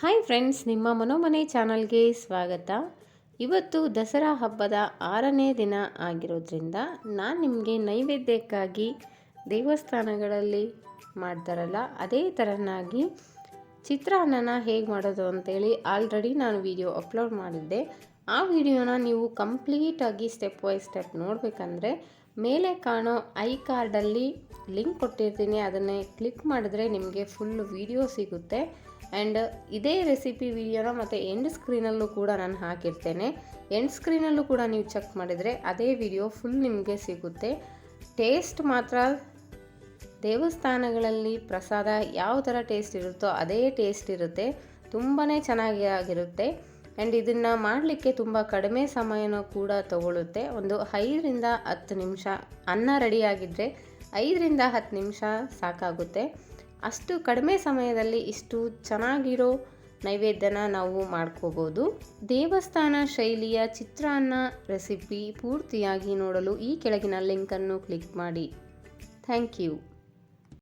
Hi friends ನಿಮ್ಮ ಮನೋಮನೆ ಚಾನಲ್ಗೆ ಸ್ವಾಗತ. ಇವತ್ತು ದಸರಾ ಹಬ್ಬದ ಆರನೇ ದಿನ ಆಗಿರೋದ್ರಿಂದ ನಾನು ನಿಮಗೆ ನೈವೇದ್ಯಕ್ಕಾಗಿ ದೇವಸ್ಥಾನಗಳಲ್ಲಿ ಮಾಡ್ತಾರಲ್ಲ, ಅದೇ ಥರನಾಗಿ ಚಿತ್ರಾನ್ನನ ಹೇಗೆ ಮಾಡೋದು ಅಂತೇಳಿ ಆಲ್ರೆಡಿ ನಾನು ವಿಡಿಯೋ ಅಪ್ಲೋಡ್ ಮಾಡಿದ್ದೆ. ಆ ವಿಡಿಯೋನ ನೀವು ಕಂಪ್ಲೀಟಾಗಿ ಸ್ಟೆಪ್ ಬೈ ಸ್ಟೆಪ್ ನೋಡಬೇಕಂದ್ರೆ ಮೇಲೆ ಕಾಣೋ ಐ ಕಾರ್ಡಲ್ಲಿ ಲಿಂಕ್ ಕೊಟ್ಟಿರ್ತೀನಿ. ಅದನ್ನೇ ಕ್ಲಿಕ್ ಮಾಡಿದ್ರೆ ನಿಮಗೆ ಫುಲ್ ವಿಡಿಯೋ ಸಿಗುತ್ತೆ. ಆ್ಯಂಡ್ ಇದೇ ರೆಸಿಪಿ ವಿಡಿಯೋನ ಮತ್ತು ಎಂಡ್ ಸ್ಕ್ರೀನಲ್ಲೂ ಕೂಡ ನಾನು ಹಾಕಿರ್ತೇನೆ. ಎಂಡ್ ಸ್ಕ್ರೀನಲ್ಲೂ ಕೂಡ ನೀವು ಚೆಕ್ ಮಾಡಿದರೆ ಅದೇ ವಿಡಿಯೋ ಫುಲ್ ನಿಮಗೆ ಸಿಗುತ್ತೆ. ಟೇಸ್ಟ್ ಮಾತ್ರ, ದೇವಸ್ಥಾನಗಳಲ್ಲಿ ಪ್ರಸಾದ ಯಾವ ಥರ ಟೇಸ್ಟ್ ಇರುತ್ತೋ ಅದೇ ಟೇಸ್ಟ್ ಇರುತ್ತೆ. ತುಂಬಾ ಚೆನ್ನಾಗಿ ಆಗಿರುತ್ತೆ. ಆ್ಯಂಡ್ ಇದನ್ನು ಮಾಡಲಿಕ್ಕೆ ತುಂಬ ಕಡಿಮೆ ಸಮಯನೂ ಕೂಡ ತಗೊಳ್ಳುತ್ತೆ ಒಂದು ಐದರಿಂದ ಹತ್ತು ನಿಮಿಷ ಅನ್ನ ರೆಡಿಯಾಗಿದ್ದರೆ ಐದರಿಂದ ಹತ್ತು ನಿಮಿಷ ಸಾಕಾಗುತ್ತೆ. ಅಷ್ಟು ಕಡಿಮೆ ಸಮಯದಲ್ಲಿ ಇಷ್ಟು ಚೆನ್ನಾಗಿರೋ ನೈವೇದ್ಯನ ನಾವು ಮಾಡ್ಕೋಬೋದು. ದೇವಸ್ಥಾನ ಶೈಲಿಯ ಚಿತ್ರಾನ್ನ ರೆಸಿಪಿ ಪೂರ್ತಿಯಾಗಿ ನೋಡಲು ಈ ಕೆಳಗಿನ ಲಿಂಕನ್ನು ಕ್ಲಿಕ್ ಮಾಡಿ. Thank you